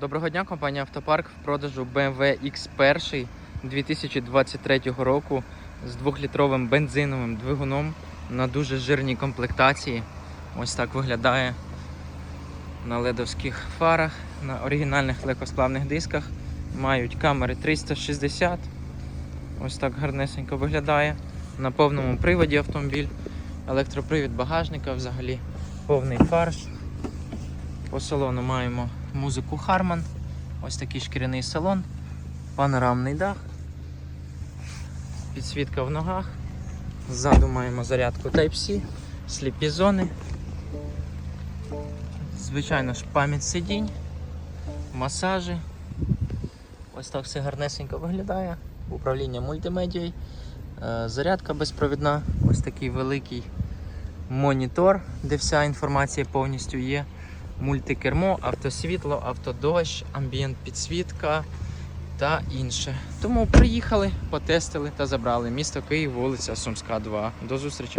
Доброго дня, компанія Автопарк в продажу BMW X1 2023 року з 2-літровим бензиновим двигуном на дуже жирній комплектації. Ось так виглядає на ледовських фарах, на оригінальних легкосплавних дисках. Мають камери 360. Ось так гарнесенько виглядає. На повному приводі автомобіль. Електропривід багажника взагалі повний фарш. По салону маємо музику Harman, ось такий шкіряний салон, панорамний дах, підсвітка в ногах. Ззаду маємо зарядку Type-C, сліпі зони. Звичайно ж, пам'ять сидінь, масажі. Ось так все гарнесенько виглядає. Управління мультимедією. Е, Зарядка безпровідна, ось такий великий монітор, де вся інформація повністю є. Мультикермо, автосвітло, автодощ, амбієнт підсвітка та інше. Тому приїхали, потестили та забрали. Місто Київ, вулиця Сумська, 2. До зустрічі!